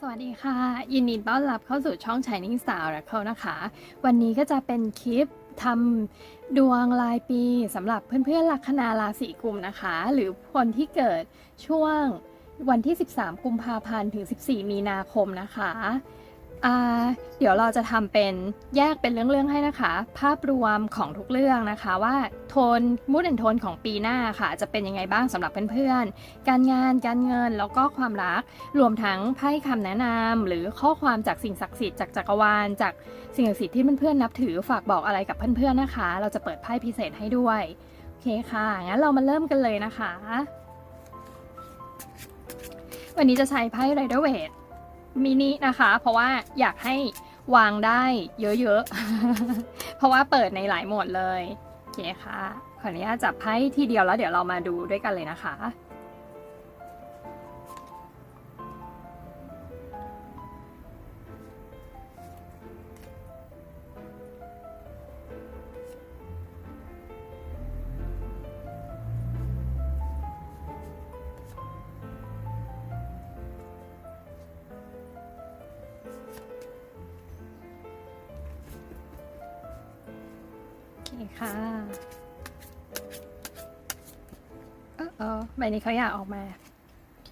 สวัสดีค่ะ ยินดีต้อนรับเข้าสู่ช่อง Shining Star Oracle นะคะ วันนี้ก็จะเป็นคลิปทำดวงรายปีสำหรับเพื่อนๆลัคนาราศีกุมนะคะ หรือคนที่เกิดช่วงวันที่ 13 กุมภาพันธ์ถึง 14 มีนาคมนะคะ เดี๋ยวเราจะทำเป็นแยกเป็นเรื่องๆให้นะคะ ภาพรวมของทุกเรื่องนะคะ ว่าโทนมูดแอนโทนของปีหน้าค่ะ จะเป็นยังไงบ้างสำหรับเพื่อนๆ การงานการเงินแล้วก็ความรัก รวมทั้งไพ่คำแนะนำหรือข้อความจากสิ่งศักดิ์สิทธิ์จากจักรวาล จากสิ่งศักดิ์สิทธิ์ที่เพื่อนๆนับถือฝากบอกอะไรกับเพื่อนๆนะคะ เราจะเปิดไพ่พิเศษให้ด้วยโอเคค่ะงั้นเรามาเริ่มกันเลยนะคะ วันนี้จะใช้ไพ่ไรเดอร์เวท มินินะคะ เพราะว่าอยากให้วางได้เยอะๆ เพราะว่าเปิดในหลายโหมดเลย โอเคค่ะ ขออนุญาตจับไพ่ทีเดียวแล้วเดี๋ยวเรามาดูด้วยกันเลยนะคะ ค่ะเออเออใบนี้เขาอยากออกมา โอเค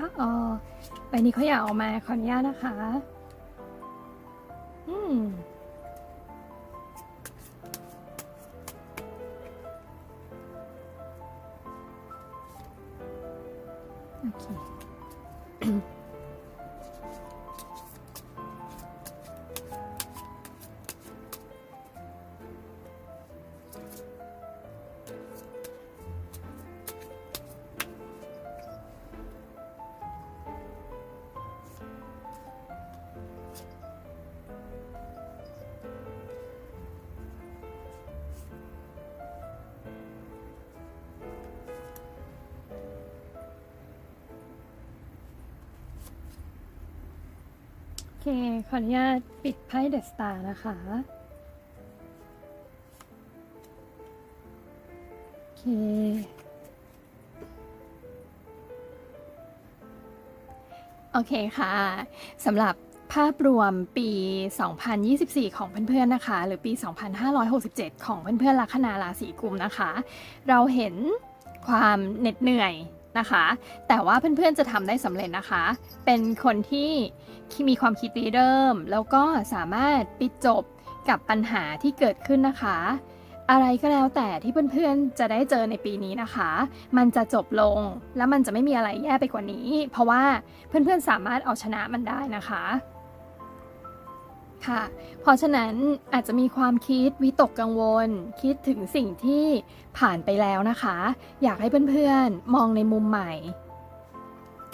อ๋ออ๋อใบนี้เขาอยากออกมาขออนุญาตนะคะ อืมโอเค ค ขออนุญาตปิดไพ่เดอะสตาร์นะคะ โอเค โอเคค่ะ สำหรับภาพรวมปี 2024 ของเพื่อนๆ นะคะ หรือปี 2567 ของเพื่อนๆ ลัคนาราศีกุมนะคะ เราเห็นความเหน็ดเหนื่อย นะคะ แต่ว่าเพื่อนๆจะทำได้สำเร็จนะคะ เป็นคนที่มีความคิดริเริ่ม แล้วก็สามารถปิดจบกับปัญหาที่เกิดขึ้นนะคะ อะไรก็แล้วแต่ที่เพื่อนๆ จะได้เจอในปีนี้นะคะ มันจะจบลง และมันจะไม่มีอะไรแย่ไปกว่านี้ เพราะว่าเพื่อนๆสามารถเอาชนะมันได้นะคะ ค่ะ เพราะฉะนั้นอาจจะมีความคิดวิตกกังวล คิดถึงสิ่งที่ผ่านไปแล้วนะคะ อยากให้เพื่อนๆ มองในมุมใหม่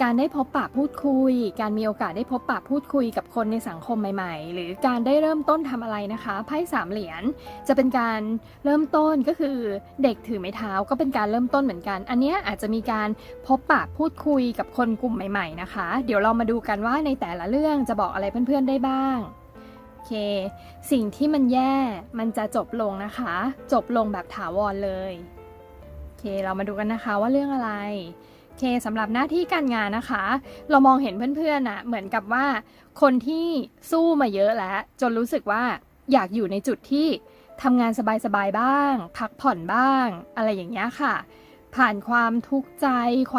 การได้พบปะพูดคุย การมีโอกาสได้พบปะพูดคุยกับคนในสังคมใหม่ ๆ หรือการได้เริ่มต้นทำอะไรนะคะไพ่สามเหรียญจะเป็นการเริ่มต้นก็คือเด็กถือไม้เท้าก็เป็นการเริ่มต้นเหมือนกัน อันนี้อาจจะมีการพบปะพูดคุยกับคนกลุ่มใหม่ ๆ นะคะ เดี๋ยวเรามาดูกันว่าในแต่ละเรื่องจะบอกอะไรเพื่อนๆได้บ้าง เค สิ่งที่มันแย่มันจะจบลงนะคะ จบลงแบบถาวรเลยโอเค เรามาดูกันนะคะว่าเรื่องอะไรโอเคสำหรับหน้าที่การงานนะคะ เรามองเห็นเพื่อนๆนะเหมือนกับว่า คนที่สู้มาเยอะแล้ว จนรู้สึกว่าอยากอยู่ในจุดที่ทำงานสบายๆบ้าง พักผ่อนบ้าง อะไรอย่างเงี้ยค่ะ ผ่านความทุกข์ใจ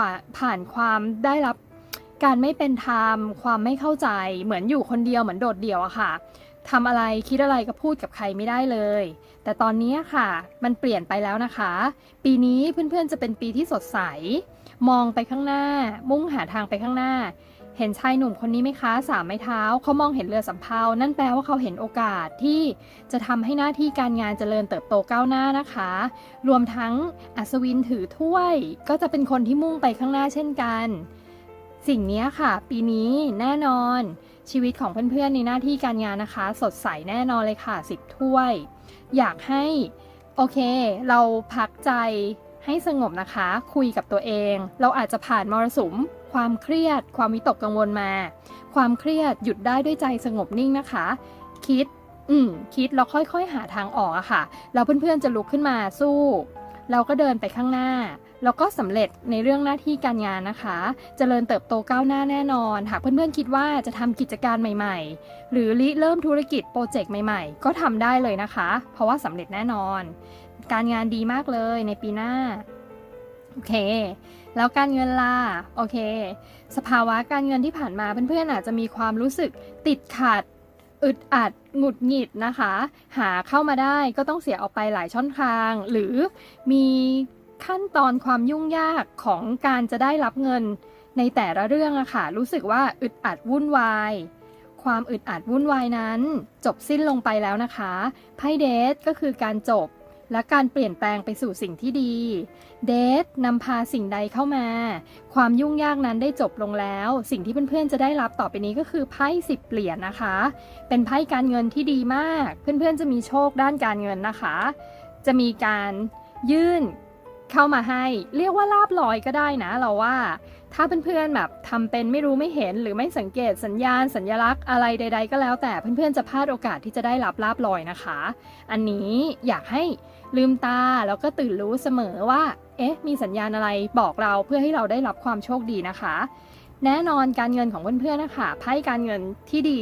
าผ่านความได้รับการไม่เป็นธรรม ความไม่เข้าใจ เหมือนอยู่คนเดียวเหมือนโดดเดี่ยวอะค่ะ ทำอะไรคิดอะไรก็พูดกับใครไม่ได้เลย แต่ตอนนี้ค่ะ มันเปลี่ยนไปแล้วนะคะ ปีนี้เพื่อนๆจะเป็นปีที่สดใส มองไปข้างหน้า มุ่งหาทางไปข้างหน้า เห็นชายหนุ่มคนนี้ไหมคะ สามไม้เท้าเขามองเห็นเรือสำเภานั่นแปลว่าเขาเห็นโอกาสที่จะทำให้หน้าที่การงานเจริญเติบโตก้าวหน้านะคะ รวมทั้งอัศวินถือถ้วย ก็จะเป็นคนที่มุ่งไปข้างหน้าเช่นกัน สิ่งนี้ค่ะ ปีนี้แน่นอน ชีวิตของเพื่อนๆในหน้าที่การงานนะคะ สดใสแน่นอนเลยค่ะสิบถ้วย อยากให้ โอเค เราพักใจให้สงบนะคะ คุยกับตัวเอง เราอาจจะผ่านมรสุม ความเครียด ความวิตกกังวลมา ความเครียดหยุดได้ด้วยใจสงบนิ่งนะคะ คิด อืมคิดแล้วค่อยๆ หาทางออกอะค่ะ แล้วเพื่อนๆจะลุกขึ้นมาสู้ เราก็เดินไปข้างหน้า แล้วก็สำเร็จในเรื่องหน้าที่การงานนะคะเจริญเติบโตก้าวหน้าแน่นอน หากเพื่อนๆคิดว่าจะทำกิจการใหม่ ๆ หรือริเริ่มธุรกิจโปรเจกต์ใหม่ ๆ ก็ทำได้เลยนะคะ เพราะว่าสำเร็จแน่นอน การงานดีมากเลยในปีหน้าโอเค แล้วการเงินล่ะ โอเค สภาวะการเงินที่ผ่านมาเพื่อนๆอาจจะมีความรู้สึกติดขัด อึดอัด หงุดหงิดนะคะ หาเข้ามาได้ก็ต้องเสียออกไปหลายช่องทาง หรือมี ขั้นตอนความยุ่งยากของการจะได้รับเงิน ในแต่ละเรื่องอะค่ะ รู้สึกว่าอึดอัดวุ่นวาย ความอึดอัดวุ่นวายนั้น จบสิ้นลงไปแล้วนะคะไพ่เดทก็คือการจบและการเปลี่ยนแปลงไปสู่สิ่งที่ดี เดทนำพาสิ่งใดเข้ามา ความยุ่งยากนั้นได้จบลงแล้ว สิ่งที่เพื่อนๆจะได้รับต่อไปนี้ก็คือไพ่สิบเหรียญนะคะ เป็นไพ่การเงินที่ดีมาก เพื่อนๆจะมีโชคด้านการเงินนะคะ จะมีการยื่น เข้ามาให้ เรียกว่าลาบลอยก็ได้นะเราว่า ถ้าเพื่อนๆแบบทำเป็นไม่รู้ไม่เห็นหรือไม่สังเกตสัญญาณสัญลักษณ์อะไรใด ๆ ก็แล้วแต่เพื่อนๆจะพลาดโอกาสที่จะได้รับลาบลอยนะคะ อันนี้อยากให้ลืมตาแล้วก็ตื่นรู้เสมอว่า เอ๊ะ มีสัญญาณอะไรบอกเราเพื่อให้เราได้รับความโชคดีนะคะ แน่นอนการเงินของเพื่อนๆนะคะไพ่การเงินที่ดี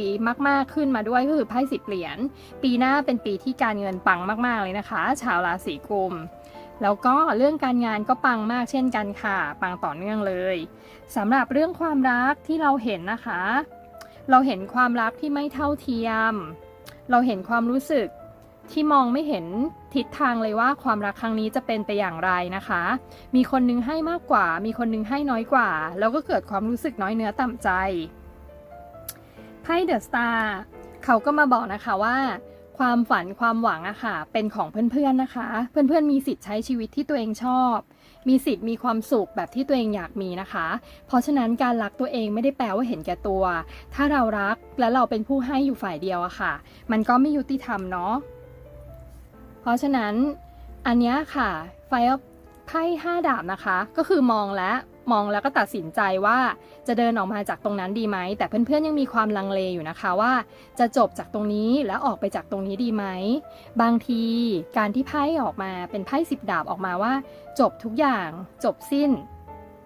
มากๆขึ้นมาด้วยก็คือไพ่สิบเหรียญปีหน้าเป็นปีที่การเงินปังมากๆเลยนะคะ ชาวราศีกุม แล้วก็เรื่องการงานก็ปังมากเช่นกันค่ะ ปังต่อเนื่องเลยสำหรับเรื่องความรักที่เราเห็นนะคะ เราเห็นความรักที่ไม่เท่าเทียม เราเห็นความรู้สึกที่มองไม่เห็นทิศทางเลยว่าความรักครั้งนี้จะเป็นไปอย่างไรนะคะ มีคนนึงให้มากกว่า มีคนนึงให้น้อยกว่า แล้วก็เกิดความรู้สึกน้อยเนื้อต่ำใจไพ่เดอะสตาร์เขาก็มาบอกนะคะว่า ความฝันความหวังอะค่ะ เป็นของเพื่อนๆนะคะ เพื่อนๆมีสิทธิ์ใช้ชีวิตที่ตัวเองชอบ มีสิทธิ์มีความสุขแบบที่ตัวเองอยากมีนะคะ เพราะฉะนั้นการรักตัวเองไม่ได้แปลว่าเห็นแก่ตัว ถ้าเรารักและเราเป็นผู้ให้อยู่ฝ่ายเดียวอะค่ะ มันก็ไม่ยุติธรรมเนาะเพราะฉะนั้นอันนี้ค่ะไฟไพ่ห้าดาบนะคะ ก็คือมองและ มองแล้วก็ตัดสินใจว่าจะเดินออกมาจากตรงนั้นดีไหม แต่เพื่อนๆยังมีความลังเลอยู่นะคะว่า จะจบจากตรงนี้แล้วออกไปจากตรงนี้ดีไหม บางทีการที่ไพ่ออกมาเป็นไพ่สิบดาบออกมาว่า จบทุกอย่างจบสิ้น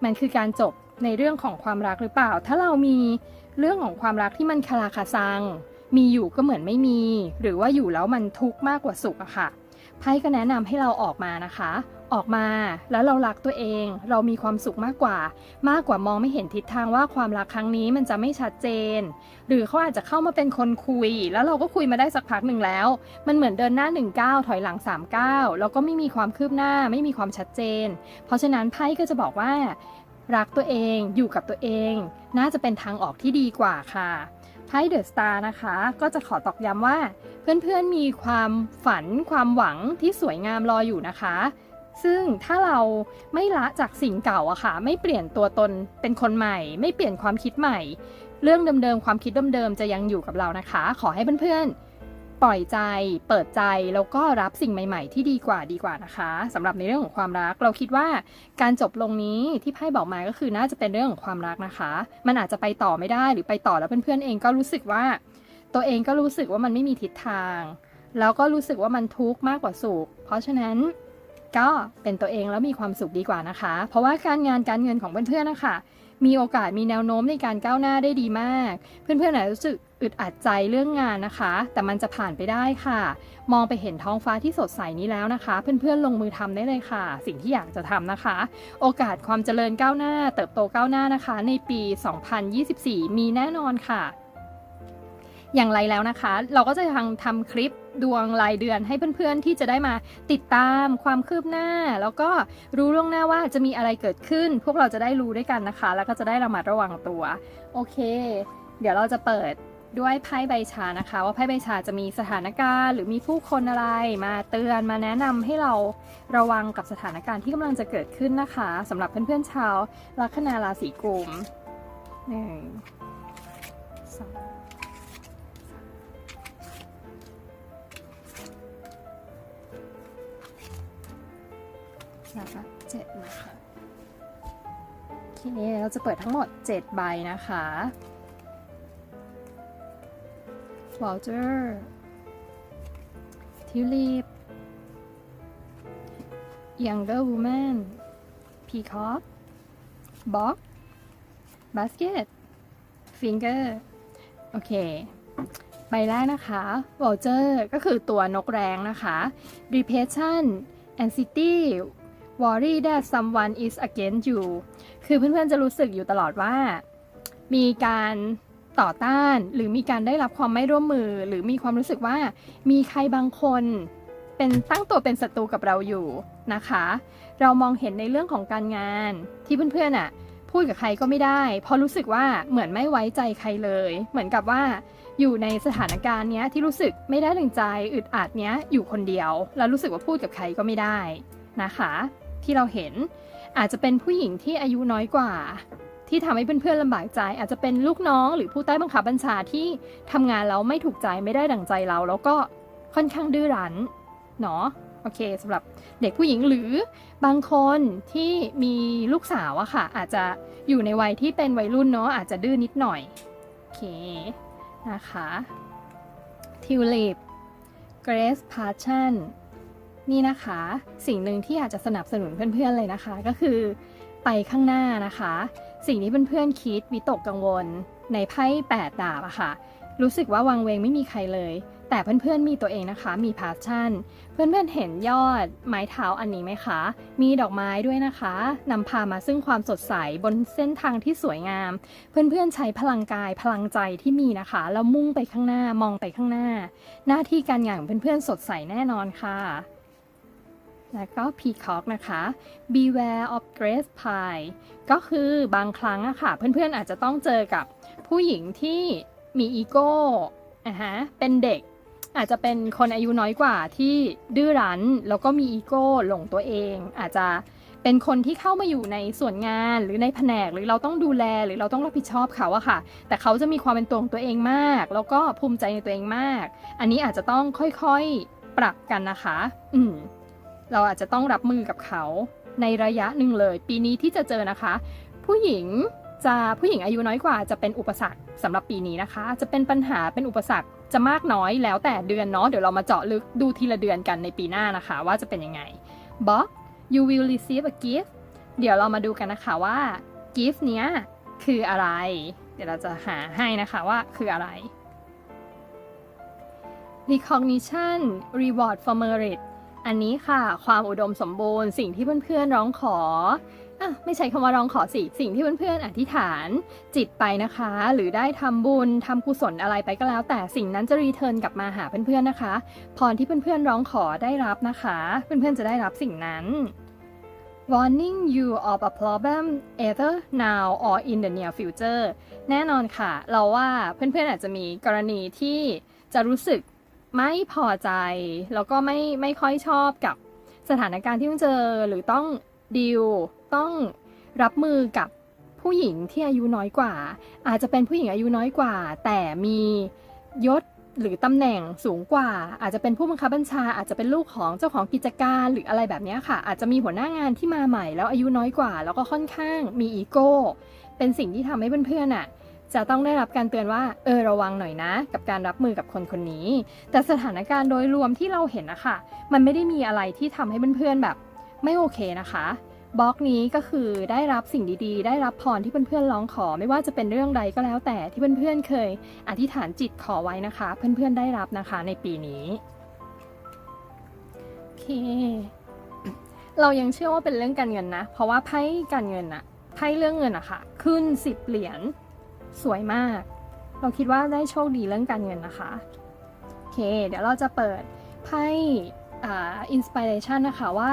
มันคือการจบในเรื่องของความรักหรือเปล่า ถ้าเรามีเรื่องของความรักที่มันคาราคาซัง มีอยู่ก็เหมือนไม่มี หรือว่าอยู่แล้วมันทุกข์มากกว่าสุขอะค่ะ ไพ่ก็แนะนำให้เราออกมานะคะ ออกมาแล้วเรารักตัวเอง เรามีความสุขมากกว่า มากกว่ามองไม่เห็นทิศทางว่าความรักครั้งนี้มันจะไม่ชัดเจน หรือเขาอาจจะเข้ามาเป็นคนคุย แล้วเราก็คุยมาได้สักพักหนึ่งแล้ว มันเหมือนเดินหน้า1ก้าถอยหลัง3ก้าแล้วก็ไม่มีความคืบหน้าไม่มีความชัดเจน เพราะฉะนั้นไพ่ก็จะบอกว่า รักตัวเองอยู่กับตัวเอง น่าจะเป็นทางออกที่ดีกว่าค่ะ ไพ่เดอะสตาร์นะคะ ก็จะขอตอกย้ำว่า เพื่อนๆมีความฝันความหวังที่สวยงามรออยู่นะคะ ซึ่งถ้าเราไม่ละจากสิ่งเก่าอะค่ะ ไม่เปลี่ยนตัวตนเป็นคนใหม่ ไม่เปลี่ยนความคิดใหม่ เรื่องเดิมๆความคิดเดิมๆจะยังอยู่กับเรานะคะ ขอให้เพื่อนๆ ปล่อยใจ เปิดใจ แล้วก็รับสิ่งใหม่ ๆ ที่ดีกว่าดีกว่านะคะสำหรับในเรื่องของความรัก เราคิดว่าการจบลงนี้ที่ไพ่บอกมาก็คือน่าจะเป็นเรื่องของความรักนะคะ มันอาจจะไปต่อไม่ได้หรือไปต่อแล้วเพื่อนๆเองก็รู้สึกว่า ตัวเองก็รู้สึกว่ามันไม่มีทิศทาง แล้วก็รู้สึกว่ามันทุกข์มากกว่าสุข เพราะฉะนั้น ก็เป็นตัวเองแล้วมีความสุขดีกว่านะคะ เพราะว่าการงานการเงินของเพื่อนๆนะคะมีโอกาสมีแนวโน้มในการก้าวหน้าได้ดีมาก เพื่อนๆอาจจะรู้สึกอึดอัดใจเรื่องงานนะคะ แต่มันจะผ่านไปได้ค่ะ มองไปเห็นท้องฟ้าที่สดใสนี้แล้วนะคะ เพื่อนๆลงมือทำได้เลยค่ะ สิ่งที่อยากจะทำนะคะ โอกาสความเจริญก้าวหน้า เติบโตก้าวหน้านะคะ ในปี 2024 มีแน่นอนค่ะ อย่างไรแล้วนะคะ เราก็จะทำทำคลิป ดวงรายเดือนให้เพื่อนๆที่จะได้มาติดตามความคืบหน้า แล้วก็รู้ล่วงหน้าว่าจะมีอะไรเกิดขึ้น พวกเราจะได้รู้ด้วยกันนะคะ แล้วก็จะได้ระมัดระวังตัว โอเค เดี๋ยวเราจะเปิดด้วยไพ่ใบชานะคะ ว่าไพ่ใบชาจะมีสถานการณ์ หรือมีผู้คนอะไรมาเตือนมาแนะนำให้เราระวังกับสถานการณ์ที่กำลังจะเกิดขึ้นนะคะสำหรับเพื่อนๆชาวลัคนาราศีกุมหนึ่งสอง แล้วก็เจ็ดนะคะโอเคเราจะเปิดทั้งหมด 7 ใบนะคะ Walter Tulip Younger Woman Peacock Box Basket Finger โอเค ใบแรกนะคะ Vulture ก็คือตัวนกแร้งนะคะ Depression Anxiety Worry that someone is against you คือเพื่อนๆจะรู้สึกอยู่ตลอดว่า มีการต่อต้านหรือมีการได้รับความไม่ร่วมมือ หรือมีความรู้สึกว่ามีใครบางคนเป็นตั้งตัวเป็นศัตรูกับเราอยู่นะคะ เรามองเห็นในเรื่องของการงานที่เพื่อนๆอะพูดกับใครก็ไม่ได้ เพราะรู้สึกว่าเหมือนไม่ไว้ใจใครเลย เหมือนกับว่าอยู่ในสถานการณ์เนี้ยที่รู้สึกไม่ได้ดังใจอึดอัดเนี้ยอยู่คนเดียว แล้วรู้สึกว่าพูดกับใครก็ไม่ได้นะคะ ที่เราเห็น อาจจะเป็นผู้หญิงที่อายุน้อยกว่า ที่ทำให้เพื่อนๆลำบากใจ อาจจะเป็นลูกน้องหรือผู้ใต้บังคับบัญชาที่ทำงานแล้วไม่ถูกใจไม่ได้ดั่งใจเรา แล้วก็ค่อนข้างดื้อรั้นเนาะโอเคสำหรับเด็กผู้หญิงหรือบางคนที่มีลูกสาวอะค่ะ อาจจะอยู่ในวัยที่เป็นวัยรุ่นเนาะอาจจะดื้อนิดหน่อยโอเคนะคะทิวลิปเกรสพาชั่น นี่นะคะ สิ่งหนึ่งที่อยากจะสนับสนุนเพื่อนๆเลยนะคะ ก็คือไปข้างหน้านะคะ สิ่งที่เพื่อนๆคิดวิตกกังวล ในไพ่แปดดาบอะค่ะ รู้สึกว่าวังเวงไม่มีใครเลย แต่เพื่อนๆมีตัวเองนะคะ มีพาชั่น เพื่อนๆเห็นยอดไม้เท้าอันนี้ไหมคะ มีดอกไม้ด้วยนะคะนำพามาซึ่งความสดใสบนเส้นทางที่สวยงาม เพื่อนๆใช้พลังกายพลังใจที่มีนะคะแล้วมุ่งไปข้างหน้า มองไปข้างหน้า หน้าที่การงานของเพื่อนๆสดใสแน่นอนค่ะ แล้วก็ Peacock นะคะ Beware of Grace Pie ก็คือบางครั้งอะค่ะ เพื่อนๆอาจจะต้องเจอกับผู้หญิงที่มีอีโก้อะฮะเป็นเด็กอาจจะเป็นคนอายุน้อยกว่าที่ดื้อรั้นแล้วก็มีอีโก้หลงตัวเอง อาจจะเป็นคนที่เข้ามาอยู่ในส่วนงานหรือในแผนกหรือเราต้องดูแลหรือเราต้องรับผิดชอบเขาอะค่ะ แต่เขาจะมีความเป็นตัวของตัวเองมาก แล้วก็ภูมิใจในตัวเองมาก อันนี้อาจจะต้องค่อยๆปรับกันนะคะ อืม เราอาจจะต้องรับมือกับเขาในระยะหนึ่งเลย ปีนี้ที่จะเจอนะคะ ผู้หญิงจะผู้หญิงอายุน้อยกว่าจะเป็นอุปสรรคสำหรับปีนี้นะคะ จะเป็นปัญหาเป็นอุปสรรคจะมากน้อยแล้วแต่เดือนเนาะเดี๋ยวเรามาเจาะลึกดูทีละเดือนกันในปีหน้านะคะ ว่าจะเป็นยังไง Box you will receive a gift เดี๋ยวเรามาดูกันนะคะว่า gift เนี้ยคืออะไร เดี๋ยวเราจะหาให้นะคะว่าคืออะไร recognition reward for merit อันนี้ค่ะ ความอุดมสมบูรณ์สิ่งที่เพื่อนๆร้องขออะไม่ใช่คำว่าร้องขอสิสิ่งที่เพื่อนๆอธิษฐานจิตไปนะคะ หรือได้ทำบุญทำกุศลอะไรไปก็แล้ว แต่สิ่งนั้นจะรีเทิร์นกลับมาหาเพื่อนๆนะคะ พรที่เพื่อนๆร้องขอได้รับนะคะ เพื่อนๆจะได้รับสิ่งนั้น warning you of a problem either now or in the near future แน่นอนค่ะ เราว่าเพื่อนๆอาจจะมีกรณีที่จะรู้สึก ไม่พอใจ แล้วก็ไม่ไม่ค่อยชอบกับสถานการณ์ที่ต้องเจอหรือต้องดีลต้องรับมือกับผู้หญิงที่อายุน้อยกว่า อาจจะเป็นผู้หญิงอายุน้อยกว่า แต่มียศหรือตำแหน่งสูงกว่า อาจจะเป็นผู้บังคับบัญชา อาจจะเป็นลูกของเจ้าของกิจการหรืออะไรแบบนี้ค่ะ อาจจะมีหัวหน้างานที่มาใหม่แล้วอายุน้อยกว่า แล้วก็ค่อนข้างมีอีโก้เป็นสิ่งที่ทำให้เพื่อนๆอะ จะต้องได้รับการเตือนว่าเออระวังหน่อยนะ กับการรับมือกับคนคนนี้ แต่สถานการณ์โดยรวมที่เราเห็นนะคะมันไม่ได้มีอะไรที่ทำให้เพื่อนๆแบบ ไม่โอเคนะคะบล็อกนี้ก็คือได้รับสิ่งดีๆ ได้รับพรที่เพื่อนๆร้องขอ ไม่ว่าจะเป็นเรื่องใดก็แล้วแต่ที่เพื่อนๆเคย อธิษฐานจิตขอไว้นะคะ เพื่อนๆได้รับนะคะในปีนี้โอเคเรายังเชื่อว่าเป็นเรื่องการเงินนะ เพราะว่าไพ่การเงินอะไพ่เรื่องเงินอะค่ะ ขึ้นสิบเหรียญ สวยมาก เราคิดว่าได้โชคดีเรื่องการเงินนะคะ โอเค เดี๋ยวเราจะเปิดไพ่อินสปิเรชันนะคะว่า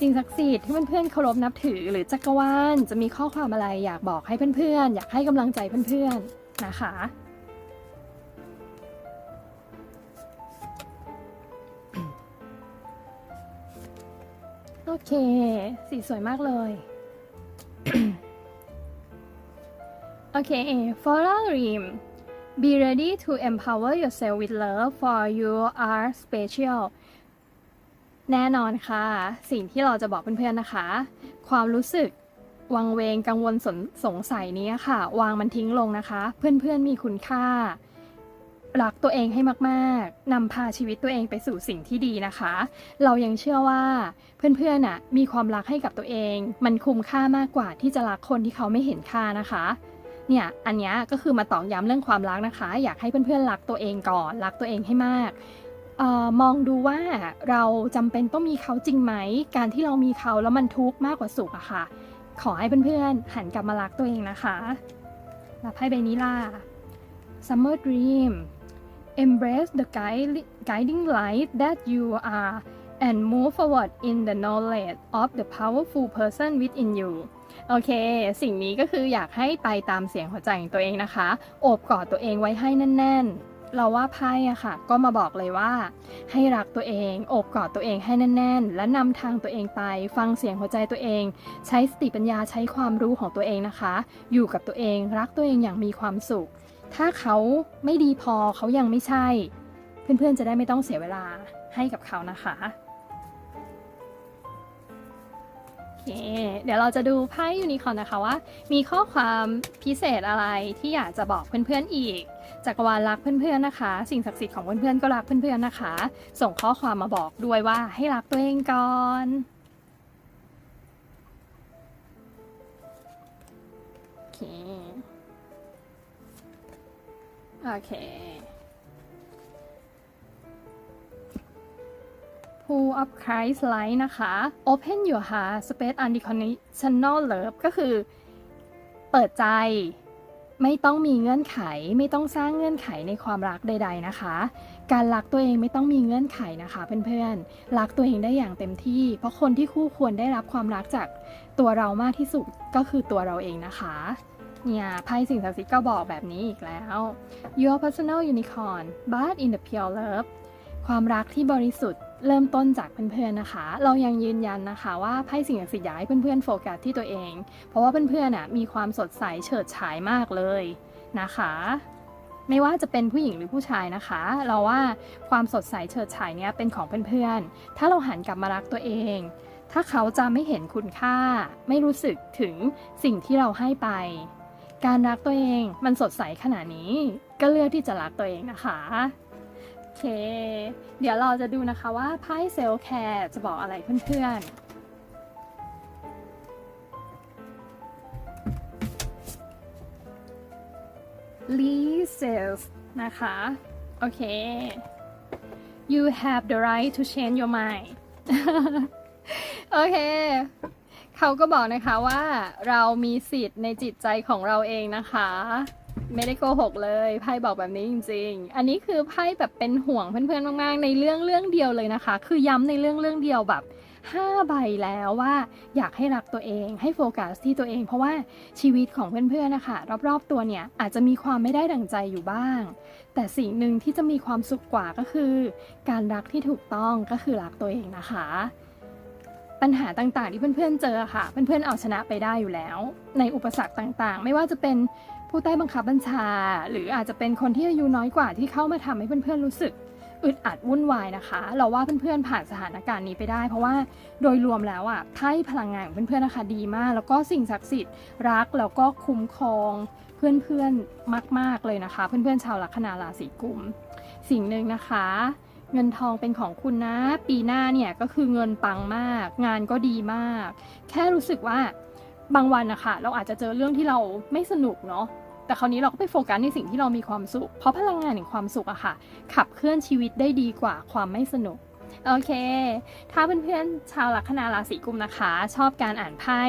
สิ่งศักดิ์สิทธิ์ที่เพื่อนๆเคารพนับถือ หรือจักรวาลจะมีข้อความอะไรอยากบอกให้เพื่อนๆ อยากให้กำลังใจเพื่อนๆนะคะโอเค สีสวยมากเลย โอเค for a dream be ready to empower yourself with love for you are special แน่นอนค่ะ สิ่งที่เราจะบอกเพื่อนๆนะคะ ความรู้สึกวังเวงกังวลสสงสัยนี้ค่ะ วางมันทิ้งลงนะคะ เพื่อนๆมีคุณค่า รักตัวเองให้มากๆนำพาชีวิตตัวเองไปสู่สิ่งที่ดีนะคะ เรายังเชื่อว่าเพื่อนๆน่ะมีความรักให้กับตัวเอง มันคุ้มค่ามากกว่าที่จะรักคนที่เขาไม่เห็นค่านะคะ เนี่ยอันนี้ก็คือมาตอกย้ำเรื่องความรักนะคะ อยากให้เพื่อนๆรักตัวเองก่อนรักตัวเองให้มากออมองดูว่าเราจำเป็นต้องมีเขาจริงไหม การที่เรามีเขาแล้วมันทุกข์มากกว่าสุขอะค่ะ ขอให้เพื่อนๆหันกลับมารักตัวเองนะคะรับไพ่ใบนี้ล่ะ Summer Dream Embrace the guiding light that you are and move forward in the knowledge of the powerful person within you โอเค สิ่งนี้ก็คืออยากให้ไปตามเสียงหัวใจของตัวเองนะคะ โอบกอดตัวเองไว้ให้แน่น ๆ เราว่าไพ่อะค่ะ ก็มาบอกเลยว่า ให้รักตัวเอง โอบกอดตัวเองให้แน่น ๆ และนำทางตัวเองไป ฟังเสียงหัวใจตัวเอง ใช้สติปัญญาใช้ความรู้ของตัวเองนะคะ อยู่กับตัวเองรักตัวเองอย่างมีความสุข ถ้าเขาไม่ดีพอเขายังไม่ใช่ เพื่อนๆจะได้ไม่ต้องเสียเวลาให้กับเขานะคะ เคเดี๋ยวเราจะดูไพ่ยูนิคอร์นนะคะว่า มีข้อความพิเศษอะไรที่อยากจะบอกเพื่อนๆอีก จักรวาลรักเพื่อนๆนะคะ สิ่งศักดิ์สิทธิ์ของเพื่อนๆก็รักเพื่อนๆนะคะ ส่งข้อความมาบอกด้วยว่าให้รักตัวเองก่อนโอเคโอเค Pool of Christ Light นะคะ Open your heart space unconditional love ก็คือเปิดใจไม่ต้องมีเงื่อนไข ไม่ต้องสร้างเงื่อนไขในความรักใด ๆนะคะ การรักตัวเองไม่ต้องมีเงื่อนไขนะคะเพื่อนๆรักตัวเองได้อย่างเต็มที่ เพราะคนที่คู่ควรได้รับความรักจากตัวเรามากที่สุดก็คือตัวเราเองนะคะเนี่ยไพ่สิ่งศักดิ์สิทธิ์ก็บอกแบบนี้อีกแล้ว Your personal unicorn but in the pure love ความรักที่บริสุทธิ์ เริ่มต้นจากเพื่อนๆนะคะ เรายังยืนยันนะคะ ว่าไพ่สิ่งศักดิ์สิทธิ์อยากให้เพื่อนๆโฟกัสที่ตัวเอง เพราะว่าเพื่อนๆน่ะมีความสดใสเฉิดฉายมากเลยนะคะ ไม่ว่าจะเป็นผู้หญิงหรือผู้ชายนะคะ เราว่าความสดใสเฉิดฉายเนี้ยเป็นของเพื่อนๆ ถ้าเราหันกลับมารักตัวเอง ถ้าเขาจะไม่เห็นคุณค่า ไม่รู้สึกถึงสิ่งที่เราให้ไป การรักตัวเองมันสดใสขนาดนี้ ก็เลือกที่จะรักตัวเองนะคะ เค เดี๋ยวเราจะดูนะคะว่าไพ่เซลล์แคร์จะบอกอะไรเพื่อนๆ Lee says นะคะ โอเค you have the right to change your mind โอเค เขาก็บอกนะคะว่าเรามีสิทธิ์ในจิตใจของเราเองนะคะ ไม่ได้โกหกเลยไพ่บอกแบบนี้จริง ๆ อันนี้คือไพ่แบบเป็นห่วงเพื่อนๆมากๆ ในเรื่องเรื่องเดียวเลยนะคะ คือย้ำในเรื่องเรื่องเดียวแบบ5ใบแล้วว่าอยากให้รักตัวเอง ให้โฟกัสที่ตัวเอง เพราะว่าชีวิตของเพื่อนๆนะคะรอบๆตัวเนี่ยอาจจะมีความไม่ได้ดั่งใจอยู่บ้าง แต่สิ่งหนึ่งที่จะมีความสุขกว่าก็คือ การรักที่ถูกต้องก็คือรักตัวเองนะคะ ปัญหาต่างๆที่เพื่อนๆเจอค่ะ เพื่อนๆเอาชนะไปได้อยู่แล้ว ในอุปสรรคต่างๆ ไม่ว่าจะเป็น ผู้ใต้บังคับบัญชา หรืออาจจะเป็นคนที่อายุน้อยกว่าที่เข้ามาทำให้เพื่อนๆรู้สึกอึดอัดวุ่นวายนะคะ เราว่าเพื่อนๆผ่านสถานการณ์นี้ไปได้ เพราะว่าโดยรวมแล้วอะไพ่พลังงานของเพื่อนๆนะคะดีมาก แล้วก็สิ่งศักดิ์สิทธิ์รักแล้วก็คุ้มครองเพื่อนๆมาก ๆเลยนะคะ เพื่อนๆชาวลัคนาราศีกุม สิ่งหนึ่งนะคะ เงินทองเป็นของคุณนะ ปีหน้าเนี่ยก็คือเงินปังมาก งานก็ดีมาก แค่รู้สึกว่า บางวันนะคะเราอาจจะเจอเรื่องที่เราไม่สนุกเนาะแต่คราวนี้เราก็ไปโฟกัสในสิ่งที่เรามีความสุข เพราะพลังงานแห่งความสุขอะค่ะ ขับเคลื่อนชีวิตได้ดีกว่าความไม่สนุก โอเค ถ้าเพื่อนๆชาวลัคนาราศีกุมนะคะ ชอบการอ่านไพ่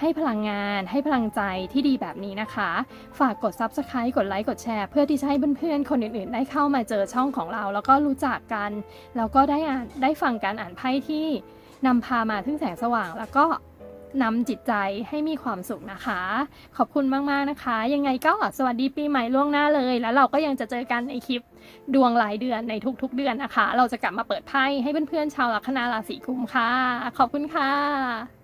ให้พลังงาน ให้พลังใจที่ดีแบบนี้นะคะ ฝากกด Subscribe กดไลค์กดแชร์เพื่อที่จะให้เพื่อนๆคนอื่นๆ ได้เข้ามาเจอช่องของเรา แล้วก็รู้จักกัน แล้วก็ได้อ่านได้ฟังการอ่านไพ่ที่นำพามาถึงแสงสว่างแล้วก็ นำจิตใจให้มีความสุขนะคะ ขอบคุณมากๆนะคะ ยังไงก็สวัสดีปีใหม่ล่วงหน้าเลย แล้วเราก็ยังจะเจอกันในคลิปดวงรายเดือนในทุกๆเดือนนะคะ เราจะกลับมาเปิดไพ่ให้เพื่อนๆชาวลัคนาราศีกุมค่ะ ขอบคุณค่ะ